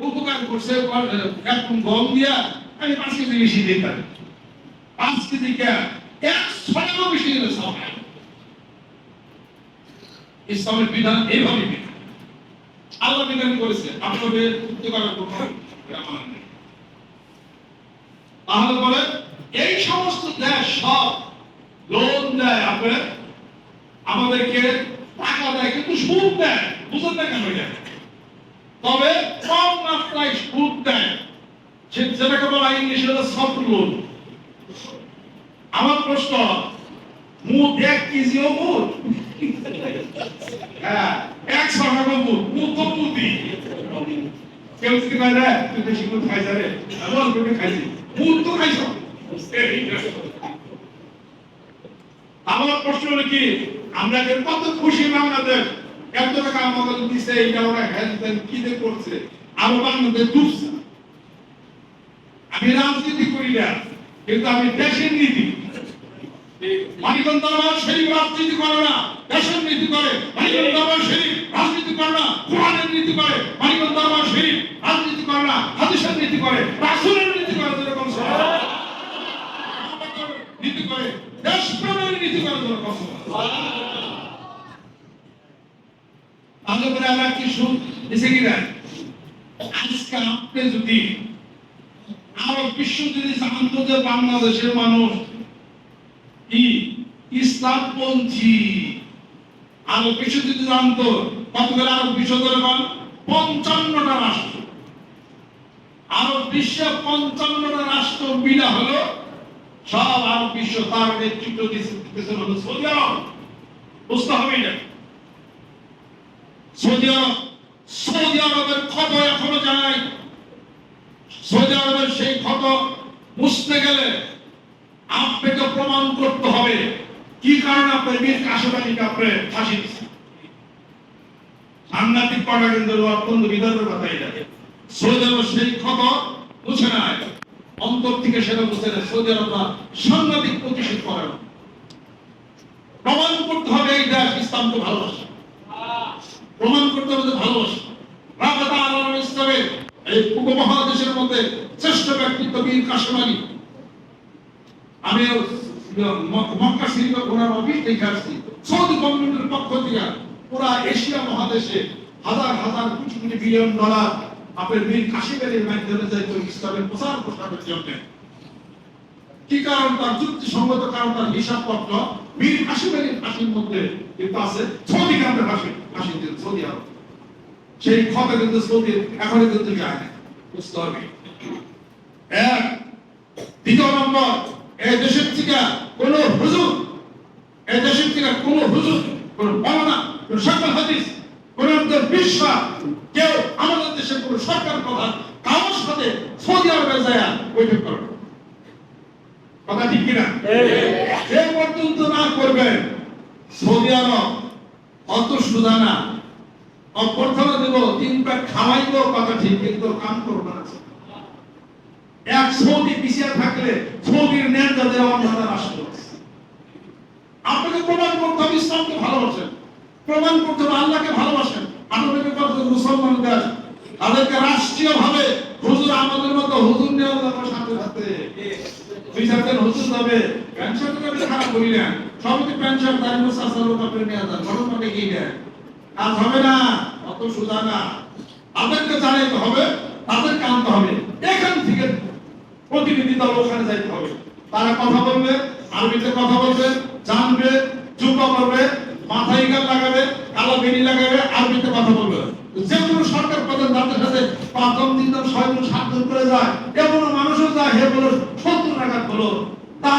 উপকার করছে এখন গম দিয়া আমি পাঁচ কেজি বেশি দিতে পারি। পাঁচ কেজি এক ছয়ও বেশি দিলে ইসলামের বিধান এইভাবে আল্লাহ বিধান করেছে আপনাদের উত্তর তাহলে বলে, এই সমস্ত দেশ সব লোন দেয় আপনার, আমাদেরকে টাকা দেয়, কিন্তু সুদ দেয় বুঝেন না কেন তবে কম মাত্রায় সুদ দেয় সে- যেটাকে বলা ইংলিশে সফট লোন আমার প্রশ্ন মুদ এক কেজিও হ্যাঁ এক শতাংশ মুদ মুদ তো মুদি কেউ যদি কয় রে তুই বেশি মুদ খাইছ রে আমি করে খাইছি। মুদ তো খাইছ। আমার প্রশ্ন হলো কি, আমরা কত খুশি বাংলাদেশ, এত টাকা আমাদের দিছে, এইটা ওরা হেল্প কি করছে? আমার বাংলাদেশ ডুবছে। আমি রাজনীতি করি না, কিন্তু আমি দেশের নীতি। আমরা কি শুন এসে কি দেন? আজকে আপনি যদি আরও বিশ্ব যদি বাংলাদেশের মানুষ কি? ইসলামপন্থী। আরও কিছু যদি জানতো কতগুলো আরও বিশ্ব পান পঞ্চান্নটা রাষ্ট্র। আরও বিশ্বে পঞ্চান্নটা রাষ্ট্র মিলা হলো, সব আরও বিশ্ব তার নেতৃত্ব দিতেছে হলো সৌদি আরব। বুঝতে হবে এটা? সৌদি আরব, সৌদি আরবের ক্ষত এখনও সৌদি আরবের সেই ক্ষত মুছতে গেলে আপনাকে প্রমাণ করতে হবে। কি কারণে আপনার বীর কাশবাণীকে আপনি ফাঁসি সাংঘাতিক কটা কিন্তু অত্যন্ত সৌদি আরব সেই ক্ষত মুছে নাই অন্তর থেকে সেটা মুছে নেয় সৌদি আরবরা সাংঘাতিক প্রতিশোধ করে। প্রমাণ করতে হবে এই দেশ ইসলামকে ভালোবাসে। প্রমাণ করতে হবে ভালোবাসে। এই উপমহাদেশের মধ্যে শ্রেষ্ঠ ব্যক্তিত্ব বীর কাশেম আলী আমি মক্কা ওনার অফিস আসছি। সৌদি পক্ষ থেকে পুরা এশিয়া মহাদেশে হাজার হাজার কোটি কোটি বিলিয়ন ডলার আপনার বীর কাশিমের মাধ্যমে ইসলামের প্রচার প্রসারের জন্য। কি কারণ তার যুক্তিসঙ্গত কারণ তার হিসাবপত্র? বীর কাশিমের ফাঁসির মধ্যে কিন্তু আছে। Saudi Saudi Arab. সেই ক্ষত কিন্তু সৌদি এখনও কিন্তু যায় না। বুঝতে হবে এক দ্বিতীয় নম্বর এই দেশের থেকে কোন হুজুর এই দেশের থেকে কোন হুজুর কোন মাওলানা কোন সকল হাদিস কোন বিশ্বাস কেউ আমাদের দেশের কোন সরকার প্রধান কারোর সাথে সৌদি আরবে যায় বৈঠক করবে কথা ঠিক কিনা? যে পর্যন্ত না করবেন সৌদি আরব অত সুদা না অভ্যর্থনা তিন প্যাক খাওয়াইব কথা ঠিক, কিন্তু কাম করব না। এক সৌদি পিছিয়ে থাকলে সৌদির নেতা দেওয়া অন্যান্য রাষ্ট্র আপনাকে প্রমাণ করতে হবে, ইসলামকে ভালোবাসেন। প্রমাণ করতে হবে, আল্লাহকে ভালোবাসেন। আপনাদেরকে কত মুসলমান দেশ। তাদেরকে রাষ্ট্রীয় ভাবে হুজুর আমাদের মতো হুজুর নেওয়া যাবে সাথে সাথে দুই হুজুর যাবে। পেনশন আমি খারাপ করি না সবাইকে পেনশন তাই মুসাসা লোক আপনি নেওয়া যান। ঘটনাটা কি দেয় কাজ হবে না। অত সোজা না। তাদেরকে জানাইতে হবে, তাদেরকে আনতে হবে। এখান থেকে প্রতিনিধি দল ওখানে যাইতে হবে। তারা কথা বলবে, আরবিতে কথা বলবে, জানবে, জুব্বা করবে মাথায় গাল লাগাবে, কালো বেরি লাগাবে, আরবিতে কথা বলবে। যে কোনো সরকার প্রধান তাদের সাথে পাঁচজন, তিনজন, ছয়জন, সাতজন করে যায় এমন মানুষও যায়, হে বলো, সত্তর টাকা বলো তা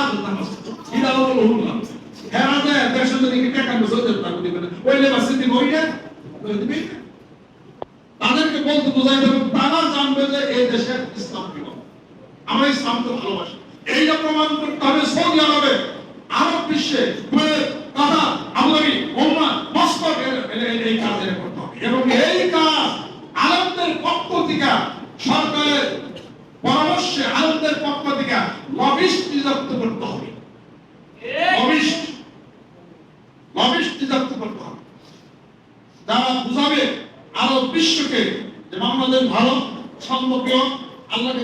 এটা হলো হুল্লাম হেরা দেড়শো জন টাকা বসে টাকা দিবে না ওই লেবার সিটি বই না দিবি। তাদেরকে বলতে বোঝাই দেবে তারা জানবে যে এই দেশের ইসলাম কি আমরা ইসলামকে ভালোবাসি। এইটা প্রমাণ করতে হবে সৌদি আরবে আরব বিশ্বে Kuwait Qatar Abu Dhabi Oman এ- এই কাজ করতে হবে। এবং এই কাজ আরবদের পক্ষ থেকে সরকারের পরামর্শে আরবদের পক্ষ থেকে লবিস্ট নিযুক্ত করতে হবে। লবিস্ট লবিস্ট নিযুক্ত করতে হবে। যারা বুঝাবে আরব বিশ্বকে যে বাংলাদেশ ভালো সম্পর্কে আল্লাহকে